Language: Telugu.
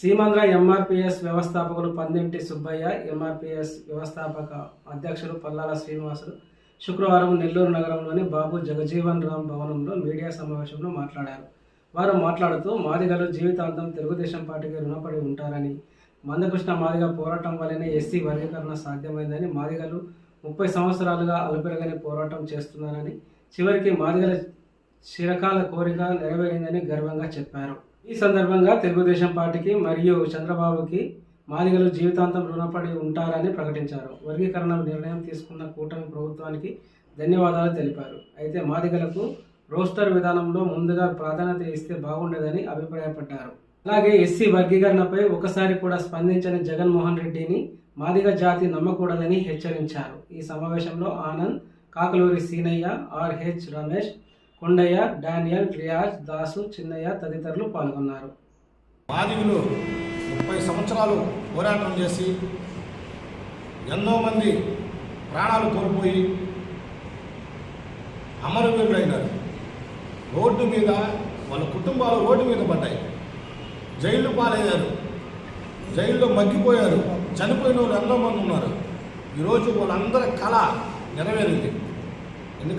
సీమాంధ్ర ఎంఆర్పిఎస్ వ్యవస్థాపకులు పందింటి సుబ్బయ్య ఎంఆర్పిఎస్ వ్యవస్థాపక అధ్యక్షులు పల్లాల శ్రీనివాసులు. శుక్రవారం నెల్లూరు నగరంలోని బాబు జగజీవన్ రామ్ భవనంలో మీడియా సమావేశంలో మాట్లాడారు. వారు మాట్లాడుతూ మాదిగలు జీవితాంతం తెలుగుదేశం పార్టీకి రుణపడి ఉంటారని మందకృష్ణ మాదిగ పోరాటం వల్లనే ఎస్సీ వర్గీకరణ సాధ్యమైందని మాదిగలు ముప్పై సంవత్సరాలుగా అలుపెరగని పోరాటం చేస్తున్నారని చివరికి మాదిగల చిరకాల కోరిక నెరవేరిందని గర్వంగా చెప్పారు. ఈ సందర్భంగా తెలుగుదేశం పార్టీకి మరియు చంద్రబాబుకి మాదిగలు జీవితాంతం రుణపడి ఉంటారని ప్రకటించారు. వర్గీకరణ నిర్ణయం తీసుకున్న కూటమి ప్రభుత్వానికి ధన్యవాదాలు తెలిపారు. అయితే మాదిగలకు రోస్టర్ విధానంలో ముందుగా ప్రాధాన్యత ఇస్తే బాగుండేదని అభిప్రాయపడ్డారు. అలాగే ఎస్సీ వర్గీకరణపై ఒకసారి కూడా స్పందించని జగన్మోహన్ రెడ్డిని మాదిగ జాతి నమ్మకూడదని హెచ్చరించారు. ఈ సమావేశంలో ఆనంద్ కాకలూరి సీనయ్య ఆర్హెచ్ రమేష్ కొండయ్య డానియల్ రియాజ్ దాసు చిన్నయ్య తదితరులు పాల్గొన్నారు. బాధితులు ముప్పై సంవత్సరాలు పోరాటం చేసి ఎంతో మంది ప్రాణాలు కోల్పోయి అమరవీరులైనారు. రోడ్డు మీద వాళ్ళ కుటుంబాలు రోడ్డు మీద పడ్డాయి. జైలు పాలయ్యారు. జైల్లో మగ్గిపోయారు. చనిపోయిన వాళ్ళు ఎంతోమంది ఉన్నారు. ఈరోజు వాళ్ళందరి కళ నెరవేరింది. ఎందుకంటే